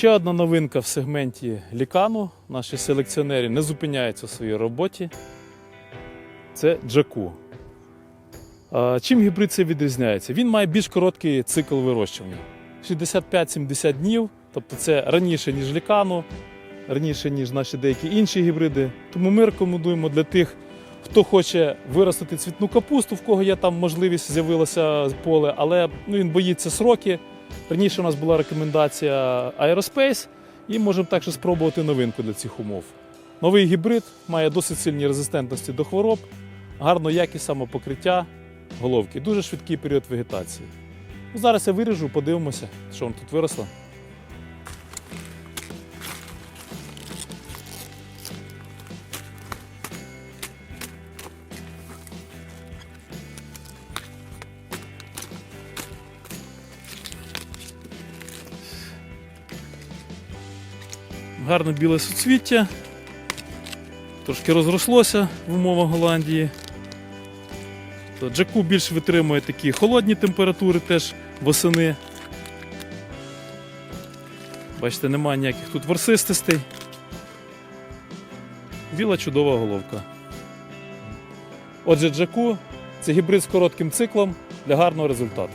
Ще одна новинка в сегменті лікану. Наші селекціонери не зупиняються у своїй роботі. Це джаку. Чим гібрид цей відрізняється? Він має більш короткий цикл вирощування. 65-70 днів, тобто це раніше, ніж лікану, раніше, ніж наші деякі інші гібриди. Тому ми рекомендуємо для тих, хто хоче виростити цвітну капусту, в кого є там можливість з'явилося поле, але ну, він боїться сроки. Раніше у нас була рекомендація Aerospace, і можемо також спробувати новинку для цих умов. Новий гібрид має досить сильні резистентності до хвороб, гарну якість самопокриття головки, дуже швидкий період вегетації. Ну, Зараз я виріжу, подивимося, що воно тут виросло. Гарне біле суцвіття. Трошки розрослося в умовах Голландії. Джаку більш витримує такі холодні температури теж восени. Бачите, немає ніяких тут ворсистостей. Біла чудова головка. Отже, Джаку це гібрид з коротким циклом для гарного результату.